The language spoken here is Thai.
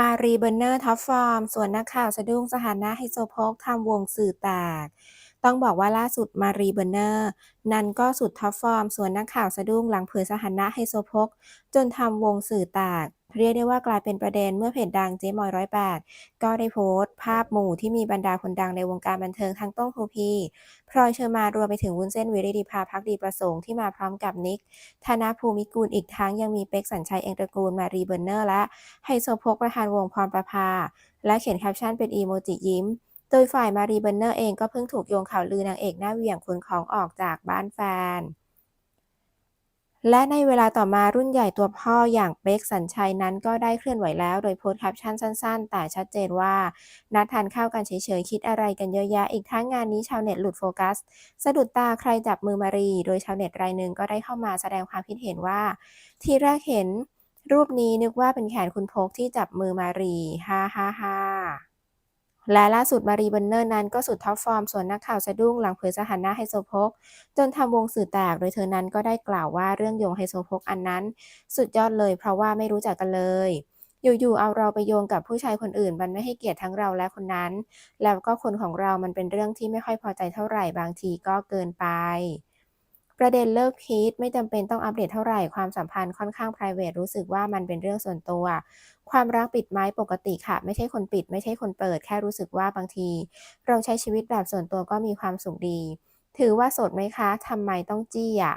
มารีเบอร์เนอร์ท็อปฟอร์ม ส่วนนักข่าวสะดุ้งสถานะไฮโซโพกทำวงสื่อแตก ต้องบอกว่าล่าสุดมารีเบอร์เนอร์นั้นก็สุดท็อปฟอร์ม ส่วนนักข่าวสะดุ้งหลังเผยสถานะไฮโซพก จนทำวงสื่อแตกเรียกได้ว่ากลายเป็นประเด็นเมื่อเพจดังเจ๊มอยร้อยแปดก็ได้โพสต์ ภาพหมู่ที่มีบรรดาคนดังในวงการบันเทิงทั้งต้งทูพีพลอยเชอร์มารวมไปถึงวุ้นเส้นวิริธิภาพักดีประสงค์ที่มาพร้อมกับนิกธนภูมิกุลอีกทั้งยังมีเป็กสัญชัยเองตระกูลมารีเบอร์เนอร์และไฮโซพกประธานวงพรประภา และเขียนแคปชั่นเป็นอีโมจิยิ้ม โดยฝ่ายมารีเบอร์เนอร์เองก็เพิ่งถูกโยงข่าวลือนางเอกหน้าเหวี่ยงขนของออกจากบ้านแฟน และในเวลาต่อมารุ่นใหญ่ตัวพ่ออย่างเป๊กสัญชัยนั้นก็ได้เคลื่อนไหวแล้ว โดยโพสต์แคปชั่นสั้น ๆ แต่ชัดเจนว่า นัดทานข้าวกันเฉยๆ คิดอะไรกันเยอะแยะอีกทั้งงานนี้ชาวเน็ตหลุดโฟกัส สะดุดตาใครจับมือมารี โดยชาวเน็ตรายหนึ่งก็ได้เข้ามาแสดงความคิดเห็นว่า ทีแรกเห็นรูปนี้นึกว่าเป็นแขนคุณพกที่จับมือมารีฮ่าฮ่าฮ่า และล่าสุดมารีเบอร์เนอร์นั้นก็สุดท็อปฟอร์มส่วนนักข่าวสะดุ้งหลังเผยสถานะไฮโซโพกจนทำวงสื่อแตก โดยเธอนั้นก็ได้กล่าวว่าเรื่องโยงไฮโซโพกอันนั้น สุดยอดเลยเพราะว่าไม่รู้จักกันเลย อยู่ๆเอาเราไปโยงกับผู้ชายคนอื่น มันไม่ให้เกียรติทั้งเราและคนนั้น แล้วก็คนของเรามันเป็นเรื่องที่ไม่ค่อยพอใจเท่าไหร่บางทีก็เกินไป ประเด็นเลิกพีทไม่จำเป็นต้องอัปเดตเท่าไหร่ความสัมพันธ์ค่อนข้าง p r i v a t รู้สึกว่ามันเป็นเรื่องส่วนตัว ความรักปิดไม้ปกติค่ะ ไม่ใช่คนปิด ไม่ใช่คนเปิด แค่รู้สึกว่าบางที เราใช้ชีวิตแบบส่วนตัวก็มีความสุขดี ถือว่าโสดไหมคะทำไมต้องจี้อะ